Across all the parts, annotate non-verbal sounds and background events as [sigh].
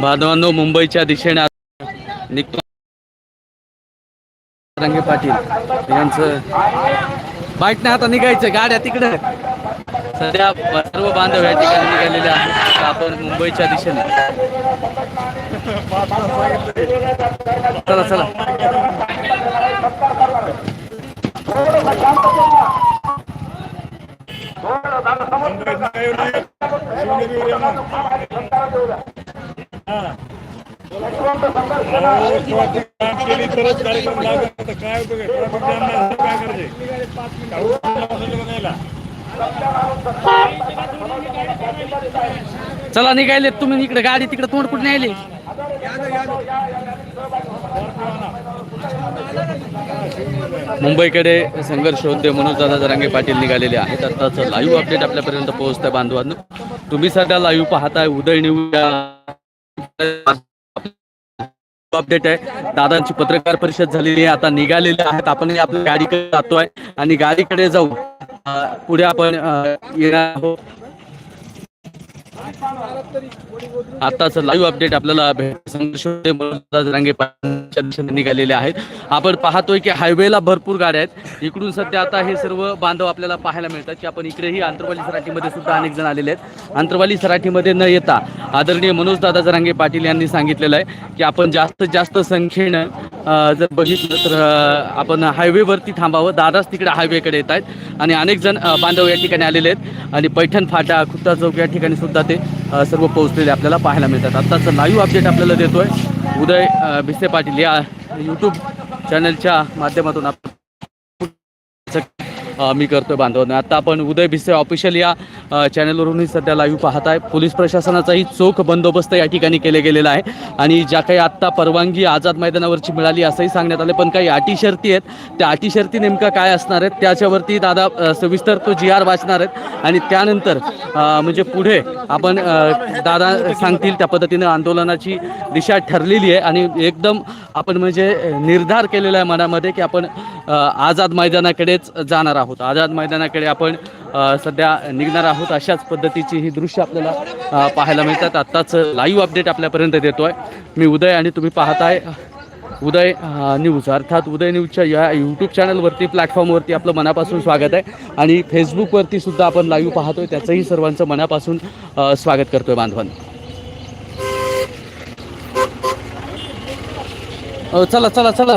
बांधवांनो मुंबईच्या दिशेने आता निघतो. रंगे पाटील यांचं बाईक नाही आता निघायचं गाड्या तिकडे. सध्या सर्व बांधव या ठिकाणी निघालेले आहेत. आपण मुंबईच्या दिशेने. चला चला. केली तरच कार्यक्रम काय ट्रॅफिक जाम नाही काय करायचे चला निघायले तुम्ही इकडे. गाडी तिकडे तोंड कुठे आली मुंबईकडे संघर्ष होते म्हणून दादा जरांगे पाटील निघालेले आहेत. आताच लाईव्ह अपडेट आपल्यापर्यंत पोहोचतंय बांधवांना. तुम्ही सध्या लाईव्ह पाहताय उदय न्यूज अपडेट आहे. दादांची पत्रकार परिषद झालेली आहे आता निघालेले आहेत. आपण आपल्या गाडीकडे जातोय आणि गाडीकडे जाऊ पुढे आपण येणार आहोत. आताच लाईव्ह अपडेट आपल्याला दिशेने निघालेले आहेत. आपण पाहतोय की हायवेला भरपूर गाड्या आहेत. इकडून सध्या आता हे सर्व बांधव आपल्याला पाहायला मिळतात की आपण इकडेही आंतरवाली सराठीमध्ये सुद्धा अनेक जण आलेले आहेत. आंतरवाली सराठीमध्ये न येता आदरणीय मनोज दादा जरांगे पाटील यांनी सांगितलेलं आहे की आपण जास्तीत जास्त संख्येनं जर बघितलं तर आपण हायवेवरती थांबावं. दादाच तिकडे हायवेकडे येत आहेत. आणि अनेक जण बांधव या ठिकाणी आलेले आहेत. आणि पैठण फाटा खुत्ता चौक या ठिकाणी सुद्धा ते सर्व पोहोचलेले आपल्याला पाहायला मिळतात. आत्ताचं लाईव्ह अपडेट आपल्याला देतोय. उदय भिसे पाटील या यूट्यूब चॅनलच्या माध्यमातून आपण मी करतोय बांधवांनो. आता आपण उदय भिसे ऑफिशियल या चॅनलवरूनही सध्या लाईव्ह पाहत आहे. पोलीस प्रशासनाचाही चोख बंदोबस्त या ठिकाणी केले गेलेला आहे. आणि ज्या काही आत्ता परवानगी आझाद मैदानावरची मिळाली असंही सांगण्यात आले पण काही अटी शर्ती आहेत. त्या अटी शर्ती नेमका काय असणार आहेत? त्याच्यावरती दादा सविस्तर तो जी आर वाचणार आहेत. आणि त्यानंतर म्हणजे पुढे आपण दादा सांगतील त्या पद्धतीनं आंदोलनाची दिशा ठरलेली आहे. आणि एकदम आपण म्हणजे निर्धार केलेला आहे मनामध्ये की आपण आझाद मैदानाकडेच जाणार आहोत. आझाद मैदानाकडे आपण सध्या निघणार आहोत अशाच पद्धतीची ही दृश्य आपल्याला पाहायला मिळतात. आत्ताच लाईव्ह अपडेट आपल्यापर्यंत देतो आहे मी उदय आणि तुम्ही पाहताय उदय न्यूज अर्थात उदय न्यूजच्या या यूट्यूब चॅनलवरती प्लॅटफॉर्मवरती आपलं मनापासून स्वागत आहे. आणि फेसबुकवरती सुद्धा आपण लाईव्ह पाहतोय. त्याचंही सर्वांचं मनापासून स्वागत करतोय बांधवांनी. चला चला चला.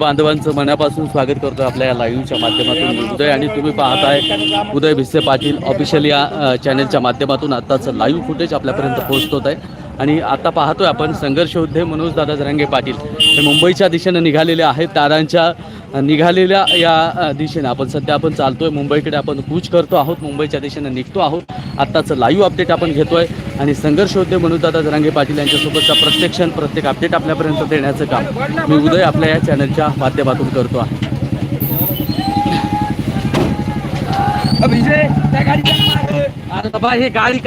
बांधवांचं मनापासून स्वागत करतो आपल्या या लाईव्हच्या माध्यमातून. उदय आणि तुम्ही पाहताय उदय भिसे पाटील ऑफिशियल या चॅनलच्या माध्यमातून आत्ताच लाईव्ह फुटेज आपल्यापर्यंत पोहोचतोत आहे. आणि आता पाहतोय आपण संघर्ष योद्धे मनोज दादा जरांगे पाटील. हे मुंबईच्या दिशेनं निघालेले आहेत. दादांच्या निघालेल्या या दिशेनं. आपण सध्या आपण चालतोय. मुंबईकडे आपण कूच करतो आहोत. मुंबईच्या दिशेनं निघतो आहोत. आत्ताचं लाईव्ह अपडेट आपण घेतोय. आणि संघर्ष योद्धे मनोज दादा जरांगे पाटील यांच्यासोबतचा प्रत्येक क्षण प्रत्येक अपडेट आपल्यापर्यंत देण्याचं काम. मी उदय आपल्या या चॅनलच्या माध्यमातून करतो आहे. अरे बाबा हे गाडी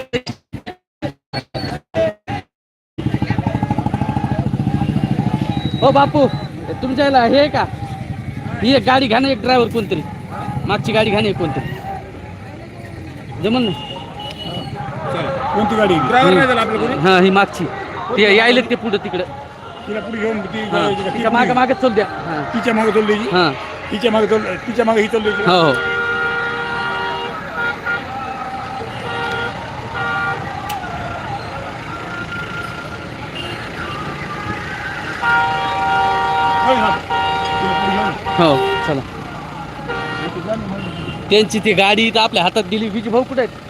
हो बापू तुमच्या याला हे आहे का? ही एक गाडी घ्या ना एक ड्रायव्हर कोणतरी. मागची गाडी घ्या ना एक कोणतरी. जमन कोणती गाडी? ड्रायव्हर नाही झाला हा ही मागची. ते यायले ते पुढं तिकडं. तिला पुढे घेऊन ती मागे मागे चल द्या. तिच्यामागे चालली जी. हा. तिच्यामागे चाल तिच्यामागे ही चालली जी. हो हो. माणसाला त्यांची ती गाडी इथं आपल्या हातात दिली. विजू भाऊ कुठे आहेत?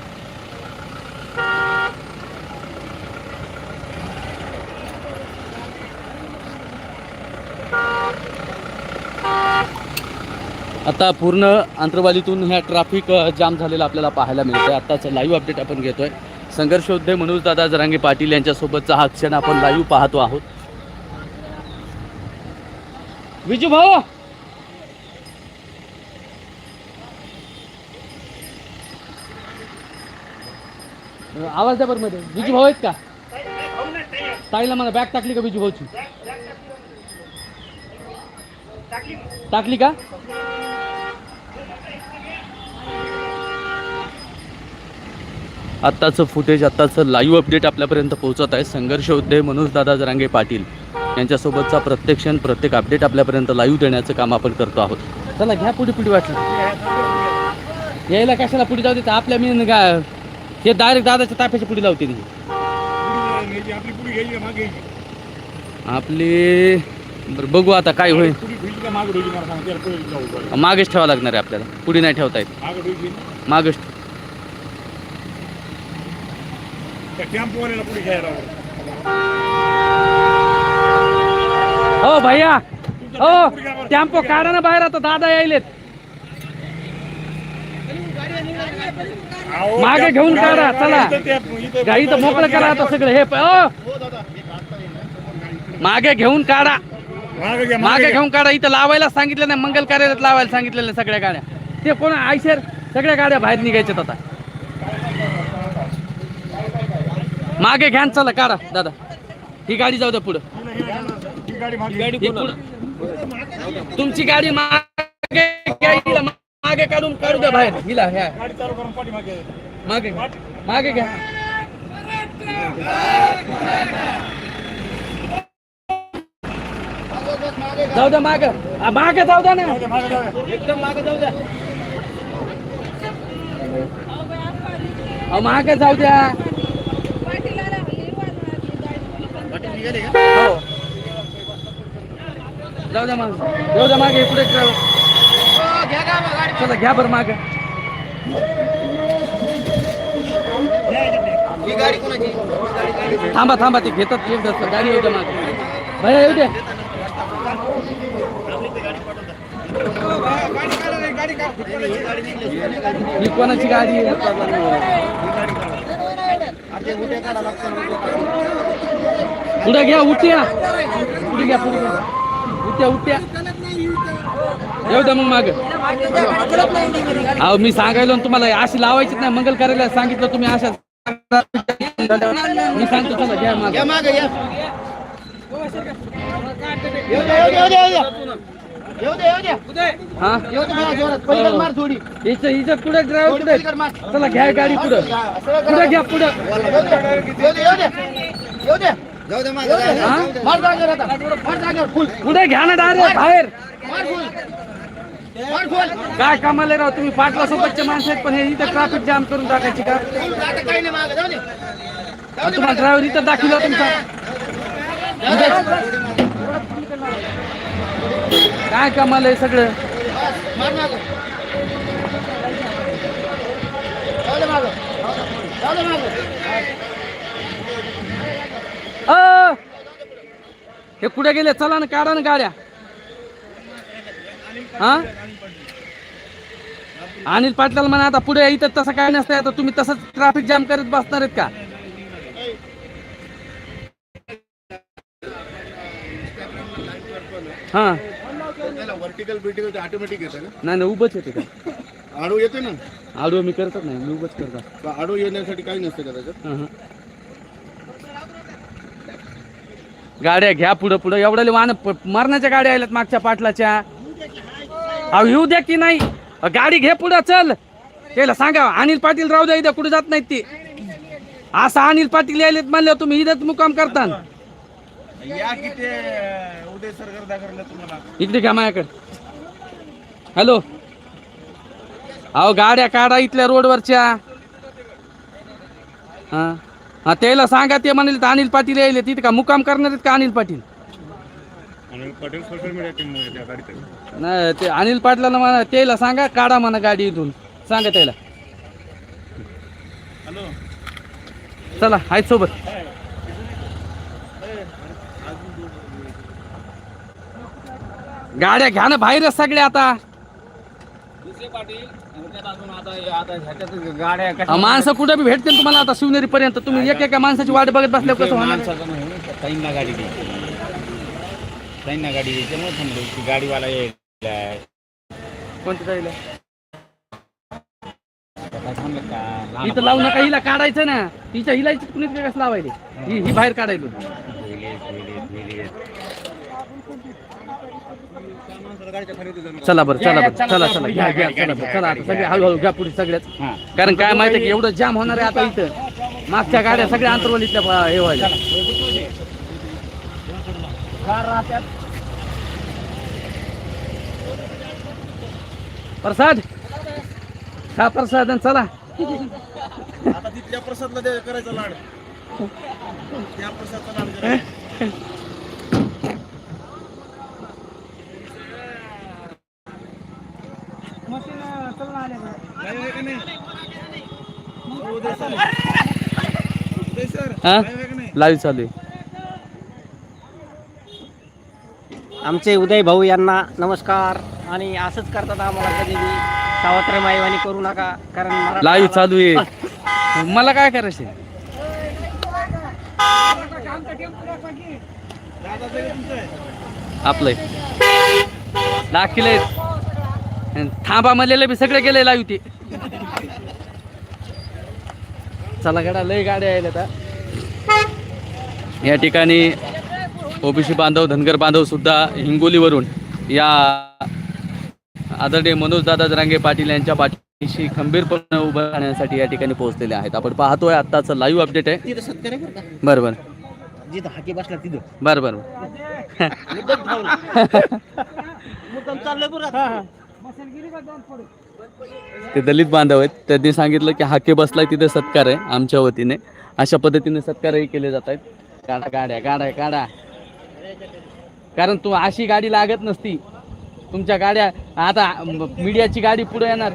आता पूर्ण आंतरवालीतून ह्या ट्रॅफिक जाम झालेला आपल्याला पाहायला मिळतं आहे आत्ताच लाईव्ह अपडेट आपण घेतोय. संघर्ष योद्धे मनोज दादा जरांगे पाटील यांच्यासोबतचा हा क्षण आपण लाईव्ह पाहतो आहोत. विजू भाऊ! आवाज द्या बरं मध्ये विजू भाऊ आहेत का? ताईला मला बॅग टाकली का विजू भाऊची? टाकली का? आत्ताचं फुटेज आत्ताचं लाईव्ह अपडेट आपल्यापर्यंत पोहोचत आहे. संघर्ष मनोज दादा जरांगे पाटील यांच्यासोबतचा प्रत्येक क्षण प्रत्येक अपडेट आपल्यापर्यंत लाईव्ह देण्याचं काम आपण करतो आहोत. चला घ्या पुढे पुढे वाटलं. यायला कशाला पुढे जाऊ देत? आपल्या मी गा हे डायरेक्ट दादाच्या ताफ्याच्या पुढे लावते ती. घ्यायची, आपली पुढे घ्यायची मागे घ्यायची बरं बघू आता काय होईल. पुढे घ्यायची का मागे घ्यायची मला सांग त्याला पुढे जाऊ बरं. मागेच ठेवावं लागणार आहे आपल्याला. पुढे नाही ठेवता येत. मागे घ्यायची त्या टेम्पोवाल्याला पुढे घ्यायला हो भैया. हो टेम्पो काढा ना बाहेर आता. दादा यायलेत अहो, मागे घेऊन काढा, चला. गाई तर मोकळं करा आता सगळं. हे! मागे घेऊन काढा. मागे घेऊन काढा. इथं लावायला सांगितलं नाही मंगल कार्यालयात लावायला सांगितलेलं सगळ्या गाड्या. ते कोण आयशर? सगळ्या गाड्या बाहेर निघायच्यात आता. मागे घ्या न चला काढा दादा. ही गाडी जाऊ द्या पुढं. तुमची गाडी मागे मागे काढून काढू द्या बाहेर. हिला ह्या. मागे मागे घ्या. जाऊ द्या माग. मागे जाऊ द्या ना. एकदम मागे जाऊ द्या. अहो मागे जाऊ द्या. हो. जाऊ द्या मागे. जाऊ द्या मागे. पुढे चला घ्या बरं माग. थांबा थांबा ते घेतात एक दस्त गाडी येऊ द्या माग. भैया येऊ द्या ही कोणाची गाडी पुढे घ्या उठ्या. पुढे घ्या पुढे घ्या. उठ्या उठ्या. येऊ द्या मग माग. अहो मी सांगायलो तुम्हाला अशी लावायचीच नाही. मंगल करायला सांगितलं तुम्ही अशा मी सांगतो चला घ्या माग. हा? ड्रायव्हर कुठे चला घ्या गाडी पुढे. पुढे घ्या पुढे. पुढे घ्या ना डायरेक्ट बाहेर. काय कामाला राव तुम्ही पाटला सोबतचे माणसं आहेत पण हे इथं ट्रॅफिक जाम करून टाकायची का? तुम्हाला ड्रायव्हर इथं दाखवला तुमचा. काय कामाला आहे सगळं? अ! हे कुठे गेले? चला ना काढा ना गाड्या. हा? अनिल पाटलाला म्हणा आता पुढे इथं तसं काय नसतंय आता तुम्ही तसंच ट्रॅफिक जाम करत बसणार आहेत का? हा. बिर्टिकल ऑटोमॅटिक येतं ना? नाही नाही उभंच येते का? आडू येते ना? आडवं मी करतच नाही मी उभंच करतात तर आडू येण्यासाठी काही नसतं का त्याच्यात. गाड्या घ्या पुढं पुढं. एवढ्या वाहन मरणाच्या गाड्या आल्यात मागच्या पाटलाच्या. अहो येऊ द्या की नाही. गाडी घे पुढं चल. त्याला सांगा अनिल पाटील राहू द्या इथं कुठे जात नाहीत ती. असं अनिल पाटील यायलेत म्हणलं तुम्ही इथंच मुकाम करता की इकडे घ्या माझ्याकडे. हॅलो. अहो गाड्या काढा इथल्या रोडवरच्या. हा. हा त्याला सांगा ते म्हणाले तर अनिल पाटील यायले तिथे का मुकाम करणार आहेत का अनिल पाटील? आणि पटेल सोशल मीडिया टीम त्या गाडीत नाही ते अनिल पाटलाला म्हणा त्याला सांगा काढा म्हणा गाडी इथून. सांगा त्याला. हॅलो. चला आहेत सोबत. गाड्या घ्या ना बाहेर सगळ्या आता. गाड्या अहो, माणसं कुठे बी भेटतील तुम्हाला आता शिवनेरी पर्यंत तुम्ही एक एका माणसाची वाट बघत बसल्यावर कसं होणार? ताईंना गाडी द्यायची ताईंना गाडी द्यायची मग थांबलो. की गाडीवाला यायला. कोणती जाईल काय थांबलं का? लहान इथं लावू नका हिला काढायचं ना. तिच्या हिला कुणीच काय कसं लावायले? ही ही बाहेर काढायलो धुइले. चला बरं चला बरं चला चला घ्या घ्या चला बरं. चला आता सगळे हळूहळू घ्या पुढे सगळ्याच हा. कारण काय माहिती की एवढं जाम होणार आहे आता इथं. मागच्या गाड्या सगळ्या अंतरवलीतल्या बा- हे व्हायला. प्रसाद. खा प्रसाद आणि चला. आता तिथल्या प्रसादला दे करायचा लाड. त्या प्रसादचा लाड करायचा नाही होय का नाही? उदय सर. उदय सर, हा? नाही होय का नाही? लाईव्ह चालू आहे. आमचे उदय भाऊ यांना नमस्कार. आणि असंच करतात आम्हाला कधी सावत्र माईवानी करू नका कारण लाईव्ह आवाज- चालू आहे. [laughs] मला काय करायचं. आपलंय दाखिले थांबा म्हणलेले बी सगळे गेले लाईव्ह ते. चला गाड्या लय गाड्या यायला आता या ठिकाणी ओबीसी बांधव धनगर बांधव सुद्धा हिंगोलीवरून या आदरणीय मनोज दादा जरांगे पाटील यांच्या पाठीशी खंबीरपणे उभं राहण्यासाठी या ठिकाणी पोहोचलेले आहेत. आपण पाहतोय आत्ताचं लाईव्ह अपडेट आहे. बरं बरं बरं. जिथं हाकी बसला तिथं. बरं. ते दलित बांधव आहेत. त्यांनी सांगितलं की हाके बसलाय तिथे सत्कार आहे आमच्या वतीने. अशा पद्धतीने सत्कारही केले जात आहेत. काढा गाड्या गाड्या काढा कारण तू अशी गाडी लागत नसती. तुमच्या गाड्या आता मीडियाची गाडी पुढे येणार.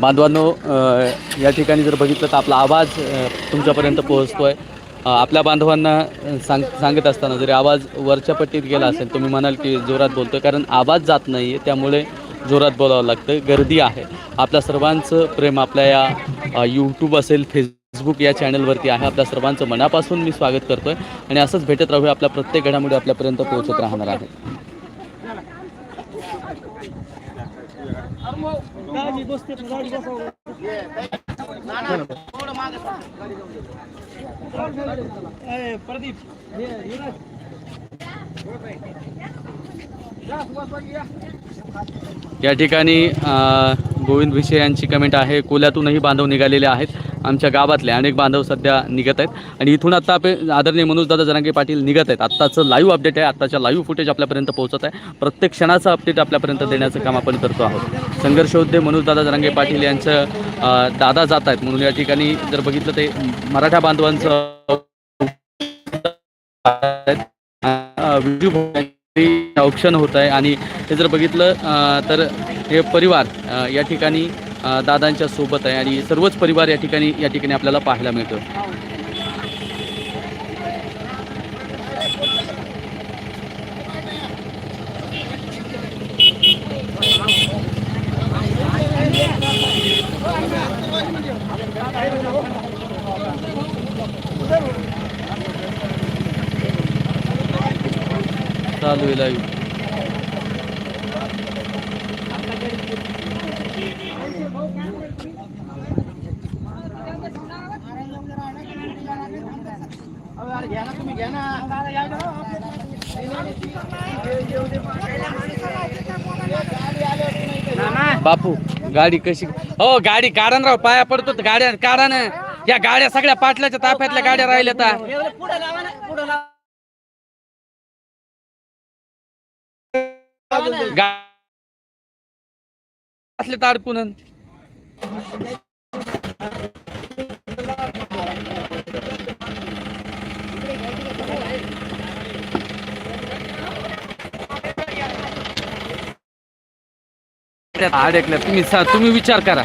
बांधवांनो या ठिकाणी जर बघितलं तर आपला आवाज तुमच्यापर्यंत पोहोचतोय. आपल्या बांधवांना सांग सांगत असताना जरी आवाज वरच्या पट्टीत गेला असेल तुम्ही म्हणाल की जोरात बोलतोय कारण आवाज जात नाही आहे त्यामुळे जोरात बोलावं लागतं गर्दी आहे. आपल्या सर्वांचं प्रेम आपल्या या यूट्यूब असेल फेसबुक या चॅनलवरती आहे. आपल्या सर्वांचं मनापासून मी स्वागत करतोय. आणि असंच भेटत राहूया आपल्या प्रत्येक घडामोडी आपल्यापर्यंत पोहोचत राहणार आहे. या ठिकाणी गोविंद भिसे यांची कमेंट आहे कोल्यातूनही बांधव निघालेले आहेत. आमच्या गावातले अनेक बांधव सध्या निघत आहेत. आणि इथून आता आपण आदरणीय मनोजदादा जरांगे पाटील निघत आहेत. आत्ताचं लाईव्ह अपडेट आहे. आत्ताच्या लाईव्ह फुटेज आपल्यापर्यंत पोहोचत आहे. प्रत्येक क्षणाचं अपडेट आपल्यापर्यंत देण्याचं काम आपण करतो आहोत. संघर्षोद्धे मनोजदादा जरांगे पाटील यांचं दादा जात आहेत. म्हणून या ठिकाणी जर बघितलं ते मराठा बांधवांचं औक्षण होत आहे. आणि हे जर बघितलं तर हे परिवार या ठिकाणी दादांच्या सोबत आहे. आणि सर्वच परिवार या ठिकाणी या ठिकाणी आपल्याला पाहायला मिळतो चालू आहे लाईव्ह बापू गाडी कशी? हो गाडी काढा राव पाया पडतो गाड्या काढा ना. या गाड्या सगळ्या पाटल्याच्या ताफ्यातल्या गाड्या राहिल्या असले तर अडकून अडकल्या तुम्ही तुम्ही विचार करा.